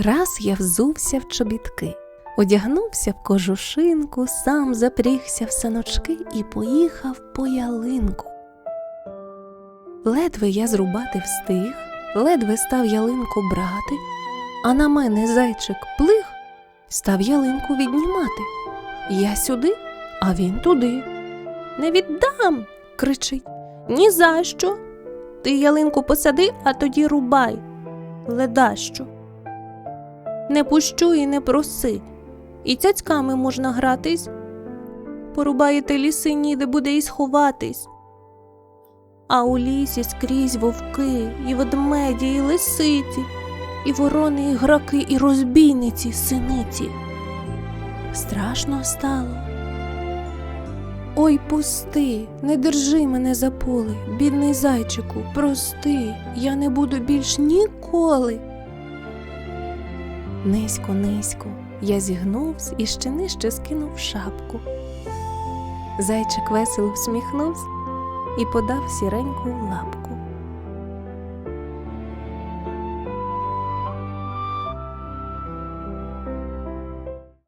Раз я взувся в чобітки, одягнувся в кожушинку, сам запрігся в саночки і поїхав по ялинку. Ледве я зрубати встиг, ледве став ялинку брати, а на мене зайчик плих, став ялинку віднімати. Я сюди, а він туди. Не віддам. кричить. Ні за що. Ти ялинку посади, а тоді рубай. Ледащо. Не пущу і не проси. І цяцьками можна гратись. Порубаєте ліси, ніде буде і сховатись. А у лісі скрізь вовки, і ведмеді, і лисиці, і ворони, і граки, і розбійниці, синиці. Страшно стало. Ой, пусти, не держи мене за поли, бідний зайчику, прости, я не буду більш ніколи. Низько, низько, я зігнувся і ще нижче скинув шапку. Зайчик весело всміхнувся і подав сіреньку лапку.